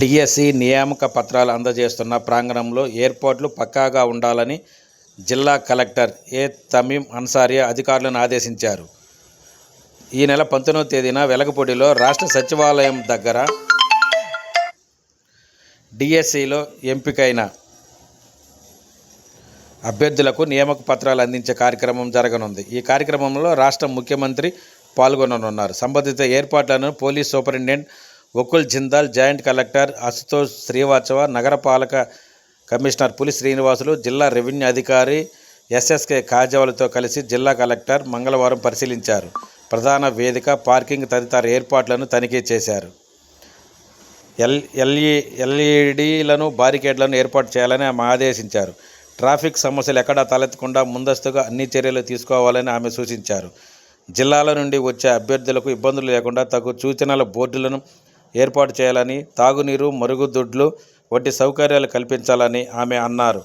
DSC నియామక పత్రాలు అందజేస్తున్న ప్రాంగణంలో ఏర్పాట్లు పక్కాగా ఉండాలని జిల్లా కలెక్టర్ ఏ తమీం అన్సారియా అధికారులను ఆదేశించారు. ఈ నెల పంతొమ్మిదవ తేదీన వెలగపూడిలో రాష్ట్ర సచివాలయం దగ్గర డిఎస్సిలో ఎంపికైన అభ్యర్థులకు నియామక పత్రాలు అందించే కార్యక్రమం జరగనుంది. ఈ కార్యక్రమంలో రాష్ట్ర ముఖ్యమంత్రి పాల్గొననున్నారు. సంబంధిత ఏర్పాట్లను పోలీస్ సూపరింటెండెంట్ ఒకుల్ జిందాల్ జాయింట్ కలెక్టర్ అశుతోష్ శ్రీవాత్సవ నగరపాలక కమిషనర్ పులి శ్రీనివాసులు జిల్లా రెవెన్యూ అధికారి ఎస్ఎస్కే కాజావలతో కలిసి జిల్లా కలెక్టర్ మంగళవారం పరిశీలించారు. ప్రధాన వేదిక పార్కింగ్ తదితర ఏర్పాట్లను తనిఖీ చేశారు. ఎల్ ఎల్ఈ ఎల్ఈడీలను బారికేడ్లను ఏర్పాటు చేయాలని ఆమె ఆదేశించారు. ట్రాఫిక్ సమస్యలు ఎక్కడా తలెత్తకుండా ముందస్తుగా అన్ని చర్యలు తీసుకోవాలని ఆమె సూచించారు. జిల్లాల నుండి వచ్చే అభ్యర్థులకు ఇబ్బందులు లేకుండా తగు సూచనల బోర్డులను ఏర్పాటు చేయాలని తాగునీరు మరుగుదొడ్లు వంటి సౌకర్యాలు కల్పించాలని ఆమె అన్నారు.